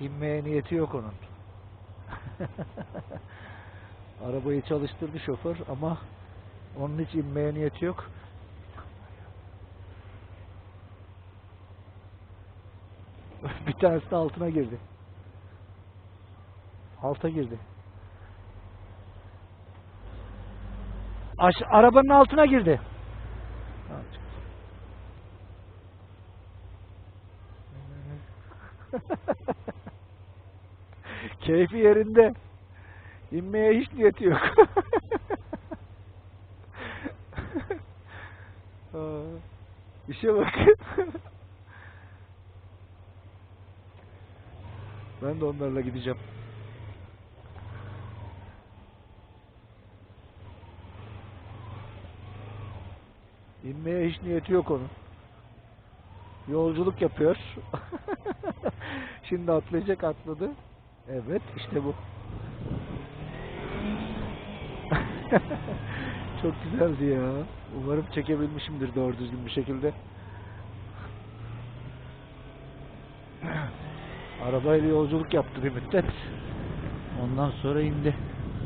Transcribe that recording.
inmeye niyeti yok onun. Arabayı çalıştırdı şoför ama onun hiç inmeye niyeti yok. Bir tanesi de altına girdi. Alta girdi. Aş arabanın altına girdi. Keyfi yerinde. İnmeye hiç niyeti yok. İşe bak. ben de onlarla gideceğim. İnmeye hiç niyeti yok onun. Yolculuk yapıyor. Şimdi atlayacak atladı. Evet işte bu. Çok güzeldi ya. Umarım çekebilmişimdir doğru düzgün bir şekilde. Arabayla yolculuk yaptı bir müddet. Ondan sonra indi.